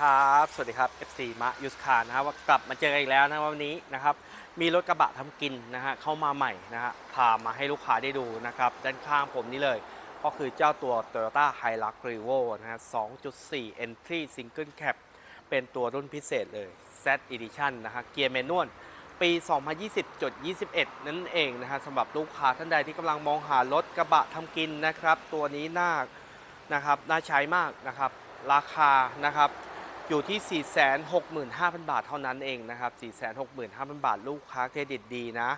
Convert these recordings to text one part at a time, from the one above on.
ครับ สวัสดีครับ FC มะยุสคานะครับว่ากลับมาเจอกันอีกแล้วนะวันนี้นะครับ มีรถกระบะทำกินนะฮะเข้ามาใหม่นะฮะพามาให้ลูกค้าได้ดูนะครับ ด้านข้างผมนี่เลย ก็คือเจ้าตัว Toyota Hilux Revo นะฮะ 2.4 Entry Single Cab เป็นตัวรุ่นพิเศษเลย Z Edition นะฮะเกียร์แมนนวลปี 2020.21 นั่นเองนะฮะสำหรับลูกค้าท่านใดที่กำลังมองหารถกระบะทำกินนะครับ ตัวนี้น่านะครับน่าใช้มากนะครับราคานะครับ อยู่ที่ 465,000 บาทเท่านั้นเองนะครับ 465,000 บาท ลูกค้าเครดิตดีนะ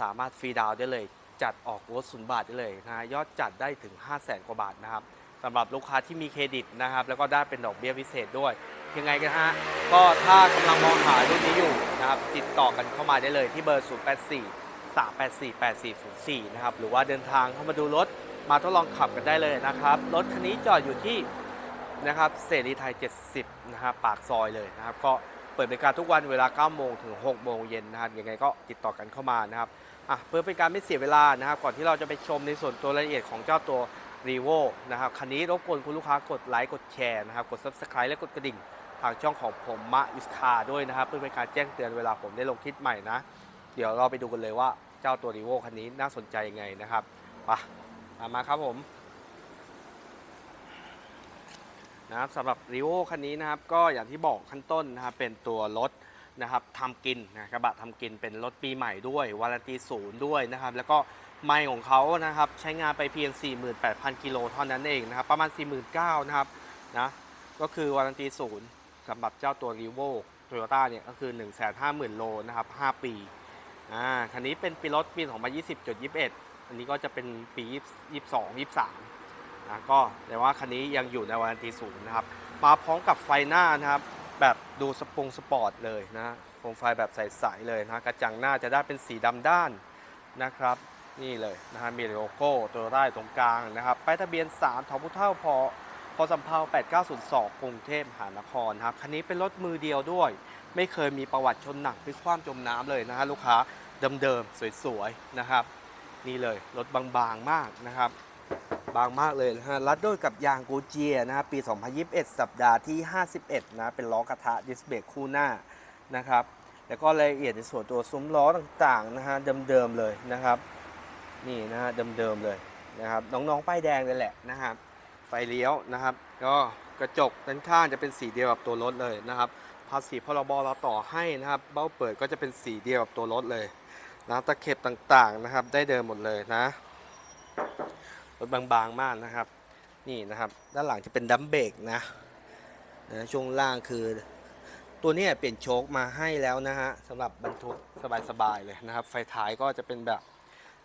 สามารถฟรีดาวน์ได้เลย จัดออกรถศูนย์บาทได้เลยนะยอดจัดได้ถึง 500,000กว่าบาทนะครับสำหรับลูกค้าที่มีเครดิตนะครับ แล้วก็ได้เป็นดอกเบี้ยพิเศษด้วย ยังไงกันฮะ ก็ถ้ากำลังมองหารุ่นนี้อยู่นะครับ ติดต่อกันเข้ามาได้เลยที่เบอร์ 084 384 8404 นะครับ หรือว่าเดินทางเข้ามาดูรถมาทดลองขับกันได้เลยนะครับ รถคันนี้จอดอยู่ที่ นะครับเสรีไทย 70 นะครับปากซอยเลยนะครับ ก็เปิดบริการทุกวันเวลา 9 โมงถึง 6 โมงเย็นนะครับยังไงก็ติดต่อกันเข้ามานะครับอะเพื่อเป็นการไม่เสียเวลานะครับ ก่อนที่เราจะไปชมในส่วนตัวรายละเอียดของเจ้าตัว r e v o นะครับคันนี้รบกวนคุณลูกค้ากดไลค์กดแชร์นะครับกด Subscribe และกดกระดิ่งทางช่องของผมมะอิสคาด้วยนะครับ เพื่อเป็นการแจ้งเตือนเวลาผมได้ลงคลิปใหม่นะ เดี๋ยวเราไปดูกันเลยว่าเจ้าตัว r e v o คันนี้น่าสนใจยังไงนะครับไปตามาครับผม นะครับสำหรับ r ีโ o คันนี้นะครับก็อย่างที่บอกขั้นต้นนะครับเป็นตัวรถนะครับทำกินนะกระบะทำกินเป็นรถปีใหม่ด้วยวารันตีศูนย์ด้วยนะครับแล้วก็ไมล์ของเขานะครับใช้งานไปเพียง 48,000 กิโลเท่านั้นเองนะครับประมาณ 49,000นะครับนะก็คือวารันตีศูนย์สำหรับเจ้าตัว r ีโ o โตโยต้าเนี่ยก็คือ 150,000 โลนะครับ 5 ปีอ่าคันนี้เป็นปีรถปี 2020.21 อันนี้ก็จะเป็นปี 22 23 นะก็แต่ว่าคันนี้ยังอยู่ในวารันตีศูนย์นะครับ มาพร้อมกับไฟหน้านะครับ แบบดูสปงสปอร์ตเลยนะโคมไฟแบบใสๆเลยนะกระจังหน้าจะได้เป็นสีดำด้านนะครับ นี่เลยนะฮะมีโลโก้ตัวได้ตรงกลางนะครับป้ายทะเบียน 3ทอพุเท่าพอพอสำเภา8902 กรุงเทพมหานครครับคันนี้เป็นรถมือเดียวด้วย ไม่เคยมีประวัติชนหนักพลิกคว่ำจมน้ำเลยนะฮะลูกค้าเดิมๆสวยๆนะครับ นี่เลยรถบางๆมากนะครับ บางมากเลยนะฮะรัดด้วยกับยางกูเจียนะครับปี 2021 สัปดาห์ที่ 51 นะเป็นล้อกระทะดิสเบรกคู่หน้านะครับแล้วก็รายละเอียดในส่วนตัวซุ้มล้อต่างๆนะฮะเดิมๆเลยนะครับ นี่นะฮะเดิมๆเลยนะครับน้องๆป้ายแดงเลยแหละนะครับไฟเลี้ยวนะครับ ก็กระจกด้านข้างจะเป็นสีเดียวกับตัวรถเลยนะครับภาษีพรบเราต่อให้นะครับ เบ้าเปิดก็จะเป็นสีเดียวกับตัวรถเลยนะตะเข็บต่างๆนะครับ ได้เดิมหมดเลยนะ รถบางๆมากนะครับ นี่นะครับ ด้านหลังจะเป็นดัมเบรกนะนะช่วงล่างคือ ตัวนี้เปลี่ยนโชคมาให้แล้วนะฮะสำหรับบรรทุกสบายๆเลยนะครับ ไฟท้ายก็จะเป็นแบบ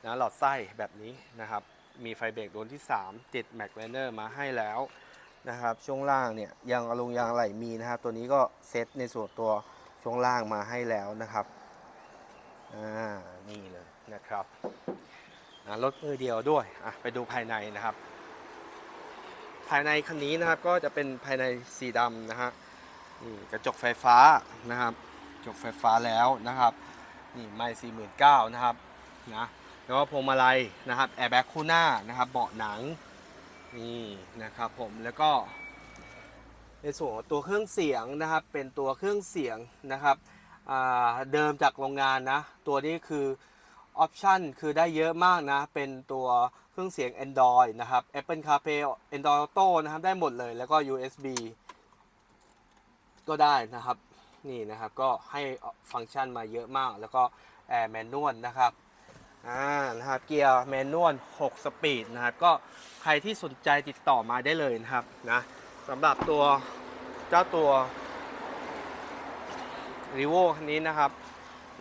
นะหลอดไส้แบบนี้นะครับ มีไฟเบรกดวงที่ 3 ติดแม็กไลเนอร์มาให้แล้วนะครับ ช่วงล่างเนี่ยยางอลงยางไหลมีนะครับ ตัวนี้ก็เซตในส่วนตัวช่วงล่างมาให้แล้วนะครับอ่านี่เลยนะครับ รถมือเดียวด้วยอะไปดูภายในนะครับ ภายในคันนี้นะครับก็จะเป็นภายในสีดำนะฮะนี่กระจกไฟฟ้านะครับกระจกไฟฟ้าแล้วนะครับนี่ไม่สี่หมื่นเก้านะครับนะแล้วก็พวงมาลัยนะครับแอร์แบ็กคู่หน้านะครับเบาะหนังนี่นะครับผมแล้วก็ในส่วนของตัวเครื่องเสียงนะครับ เป็นตัวเครื่องเสียงนะครับเดิมจากโรงงานนะ ตัวนี้คือ ออปชันคือได้เยอะมากนะ เป็นตัวเครื่องเสียง Android นะครับ Apple CarPlay Android Auto นะครับ ได้หมดเลย แล้วก็ USB ก็ได้นะครับ นี่นะครับ ก็ให้ฟังก์ชันมาเยอะมาก แล้วก็ Air Manual นะครับ อ่า นะครับ เกียร์แมนนวล 6 สปีดนะครับ ก็ใครที่สนใจติดต่อมาได้เลยนะครับ นะสำหรับตัวเจ้าตัว r ีโวคันนี้นะครับ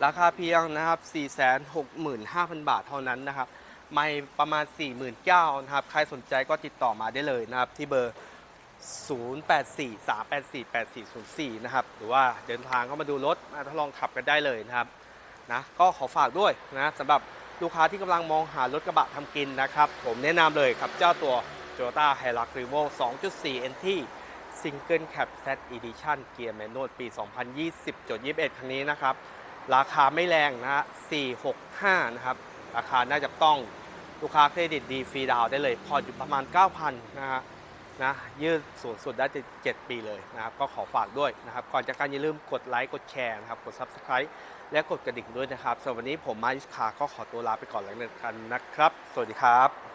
ราคาเพียงนะครับ 465,000 บาทเท่านั้นนะครับ ไม่ประมาณ 49,000นะครับ ใครสนใจก็ติดต่อมาได้เลยนะครับ ที่เบอร์ 0843848404 นะครับ หรือว่าเดินทางเข้ามาดูรถ มาทดลองขับกันได้เลยนะครับนะก็ขอฝากด้วยนะสำหรับลูกค้าที่กำลังมองหารถกระบะทำกินนะครับ ผมแนะนำเลยครับเจ้าตัว Toyota Hilux Revo 2.4 NT Single Cab Z Edition เกียร์แมนนวลปี 2020.21 คันนี้นะครับ ราคาไม่แรงนะฮะ465 นะครับ ราคาน่าจะต้องลูกค้าเครดิตดีฟรีดาวได้เลย พออยู่ประมาณ 9,000 นะฮะนะยืดสูงสุดได้ 7 ปีเลยนะครับ ก็ขอฝากด้วยนะครับ ก่อนจากการอย่าลืมกดไลค์กดแชร์นะครับ กด Subscribe และกดกระดิ่งด้วยนะครับสำหรับวันนี้ผมมาอิสคาก็ขอตัวลาไปก่อนแล้วกันนะครับ สวัสดีครับ